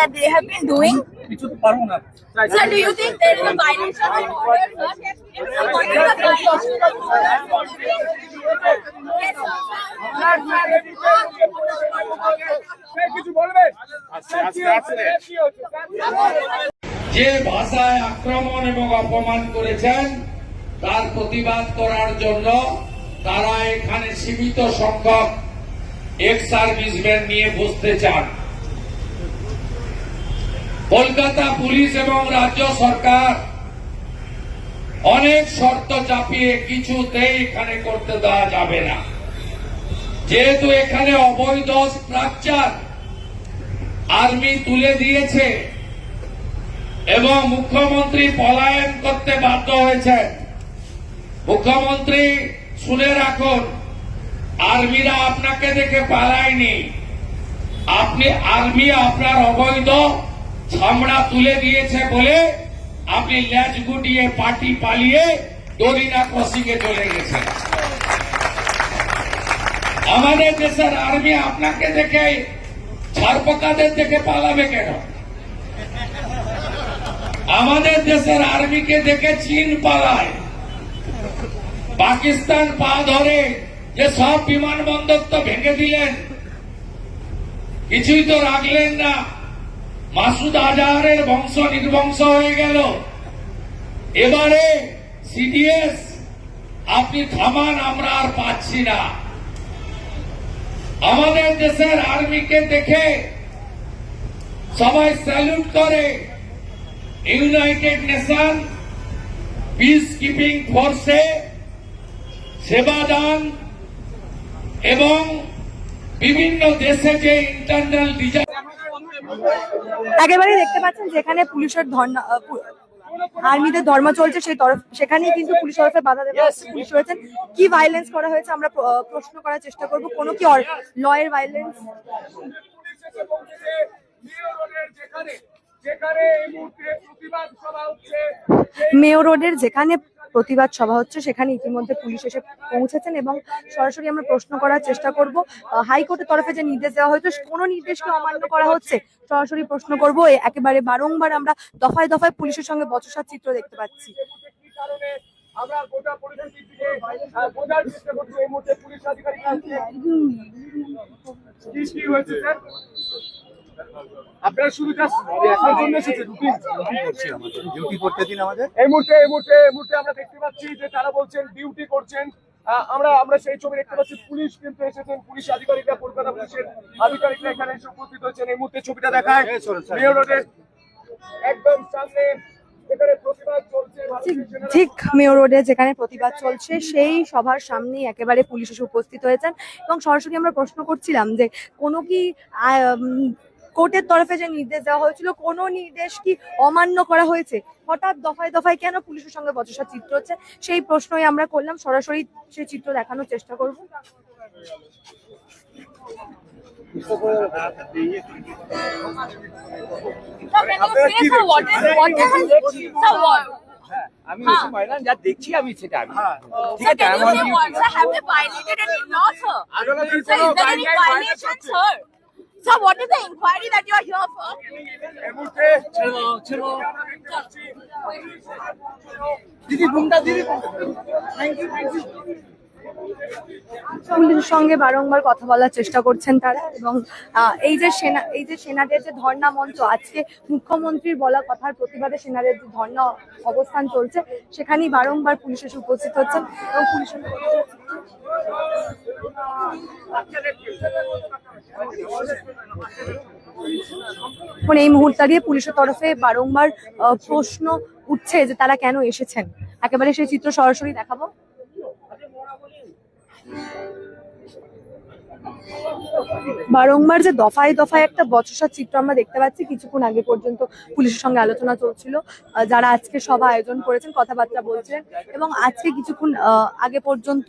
that they have been doing? Sir, do you think there is a violation of order, sir? Yes, যে ভাষায় আক্রমণ এবং অপমান করেছেন তার প্রতিবাদ করার জন্য তারা এখানে সীমিত সংখ্যক এক্স সার্ভিসম্যান নিয়ে বসতে চান কলকাতা পুলিশ এবং রাজ্য সরকার অনেক শর্ত চাপিয়ে কিছুতেই এখানে করতে দেওয়া যাবে না। যেহেতু এখানে অবৈধ স্ট্রাকচার আর্মি তুলে দিয়েছে এবং মুখ্যমন্ত্রী পলায়ন করতে বাধ্য হয়েছেন। মুখ্যমন্ত্রী, শুনে রাখুন, আর্মিরা আপনাকে দেখে পালায়নি। আপনি, আর্মি আপনার অবৈধ ছামড়া তুলে দিয়েছে বলে আপনি ল্যাজ গুটিয়ে পার্টি পালিয়ে দরিনা ক্রসিং এ চলে গেছেন। আমাদের দেশের আর্মি আপনাকে দেখে ছারপোকাদের দেখে পালাবে কেন? আমাদের দেশের আর্মিকে দেখে চীন পালায়। পাকিস্তান পা ধরে যে সব বিমানবন্দর তো ভেঙে দিলেন। কিছুই তো রাখলেন না। মাসুদ আজহারের বংশ নির্বংশ হয়ে গেল। এবারে সিডিএস আপনি থামান, আমরা আর পাচ্ছি না। আমাদের দেশের আর্মিকে দেখে সবাই স্যালুট করে, ইউনাইটেড নেশন পিস কিপিং ফোর্সে সেবাদান এবং বিভিন্ন দেশে যে ইন্টারনাল ডিজাইন একেবারে দেখতে পাচ্ছেন যেখানে পুলিশের ধর্ণা আর্মিদের ধর্ম চলছে সেই তরফ সেখানেই কিন্তু পুলিশ তরফে বাধা দেওয়া পুলিশ রয়েছেন কি ভাইলেন্স করা হয়েছে আমরা প্রশ্ন করার চেষ্টা করব। কোনো কি লয়ের ভাইলেন্স যেখানে মেয়র রোডের যেখানে প্রতিবাদ সভা হচ্ছে সেখানে ইতিমধ্যে পুলিশ এসে পৌঁছেছেন এবং সরাসরি আমরা প্রশ্ন করার চেষ্টা করব। হাইকোর্টের তরফে যে নির্দেশ দেওয়া হয়েছে কোনো নির্দেশকে অমান্য করা হচ্ছে? সরাসরি প্রশ্ন করব একেবারে বারংবার আমরা দফায় দফায় পুলিশের সঙ্গে বচসার চিত্র দেখতে পাচ্ছি। আমরা গোটা পরিস্থিতি থেকে আহ, বোঝার চেষ্টা করছি এই মুহূর্তে পুলিশ আধিকারিক আছে কি হয়েছে স্যার? আপনারা শুধু জাস্ট দেখার জন্য এসেছেন রুটিন ডিউটি করতে দিন আমাদের এই মুহূর্তে এই মুহূর্তে এই মুহূর্তে আমরা দেখতে পাচ্ছি যে তারা বলছেন ডিউটি করছেন। আহ, আমরা আমরা সেই ছবি দেখতে পাচ্ছি। পুলিশ কিন্তু এসেছেন। পুলিশ আধিকারিকরা কলকাতা পুলিশের আধিকারিকরা এখানে এসে উপস্থিত হয়েছেন। এই মুহূর্তে ছবিটা দেখায়। মেয়র রোডের একদম সামনে এখানে প্রতিবাদ চলছে ঠিক মেয়র রোডে যেখানে প্রতিবাদ চলছে সেই সভার সামনেই একেবারে পুলিশ এসে উপস্থিত হয়েছেন। এবং সরাসরি আমরা প্রশ্ন করছিলাম যে কোনো কি উম, কোর্টের তরফে যে নির্দেশ দেওয়া হয়েছিল কোনো নির্দেশ কি অমান্য করা হয়েছে? হঠাৎ দফায় দফায় কেন পুলিশের সঙ্গে বচসার চিত্র হচ্ছে? সেই প্রশ্নই আমরা করলাম। সরাসরি সেই চিত্র দেখানোর চেষ্টা করব? আমি হ্যাঁ। যা দেখছি আমি সেটা আমি। ঠিক Sir, আছে say what, is the inquiry that you are here for? এই মুহূর্তে দিদি ঘুমটা দিদি পুলিশের সঙ্গে বারংবার কথা বলার চেষ্টা করছেন তারা এবং আহ, এই যে সেনা এই যে সেনাদের যে ধর্ণা মঞ্চ আজকে মুখ্যমন্ত্রীর বলা কথার প্রতিবাদে সেনাদের যে ধর্ণা অবস্থান চলছে সেখানেই বারংবার পুলিশ এসে উপস্থিত হচ্ছেন এবং পুলিশের এই মুহূর্তে দাঁড়িয়ে পুলিশের তরফে বারংবার প্রশ্ন উঠছে যে তারা কেন এসেছেন। একেবারে সেই চিত্র সরাসরি দেখাবো। বারংবার যে দফায় দফায় একটা বচসার চিত্র আমরা দেখতে পাচ্ছি, কিছুক্ষণ আগে পর্যন্ত পুলিশের সঙ্গে আলোচনা চলছিল। যারা আজকে সভা আয়োজন করেছেন, কথাবার্তা বলছিলেন এবং আজকে কিছুক্ষণ আগে পর্যন্ত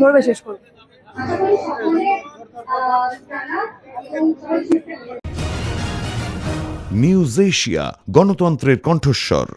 ধরবে শেষ করব। নিউজ এশিয়া গণতন্ত্রের কণ্ঠস্বর।